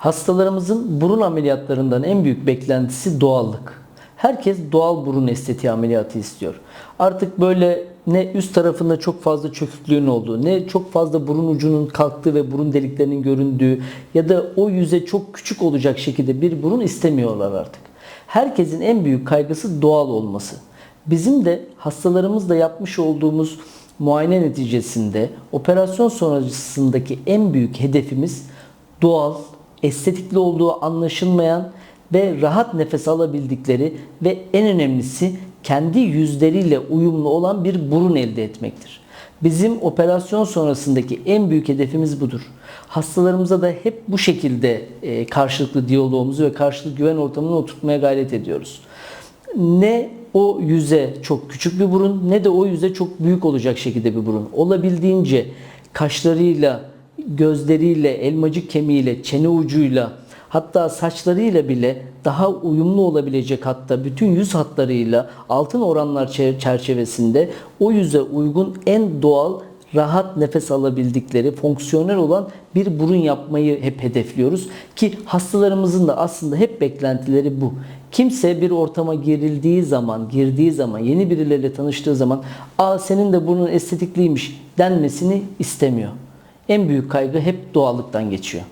Hastalarımızın burun ameliyatlarından en büyük beklentisi doğallık. Herkes doğal burun estetiği ameliyatı istiyor. Artık böyle ne üst tarafında çok fazla çöküklüğün olduğu, ne çok fazla burun ucunun kalktığı ve burun deliklerinin göründüğü ya da o yüze çok küçük olacak şekilde bir burun istemiyorlar artık. Herkesin en büyük kaygısı doğal olması. Bizim de hastalarımızla yapmış olduğumuz muayene neticesinde operasyon sonrasındaki en büyük hedefimiz doğal, estetikli olduğu anlaşılmayan ve rahat nefes alabildikleri ve en önemlisi kendi yüzleriyle uyumlu olan bir burun elde etmektir. Bizim operasyon sonrasındaki en büyük hedefimiz budur. Hastalarımıza da hep bu şekilde e, karşılıklı diyalogumuzu ve karşılıklı güven ortamını oturtmaya gayret ediyoruz. Ne o yüze çok küçük bir burun ne de o yüze çok büyük olacak şekilde bir burun. Olabildiğince kaşlarıyla, gözleriyle, elmacık kemiğiyle, çene ucuyla hatta saçlarıyla bile daha uyumlu olabilecek hatta bütün yüz hatlarıyla altın oranlar çer- çerçevesinde o yüze uygun en doğal rahat nefes alabildikleri, fonksiyonel olan bir burun yapmayı hep hedefliyoruz. Ki hastalarımızın da aslında hep beklentileri bu. Kimse bir ortama girildiği zaman, girdiği zaman, yeni birileriyle tanıştığı zaman ''Aa senin de burnun estetikliymiş'' denmesini istemiyor. En büyük kaygı hep doğallıktan geçiyor.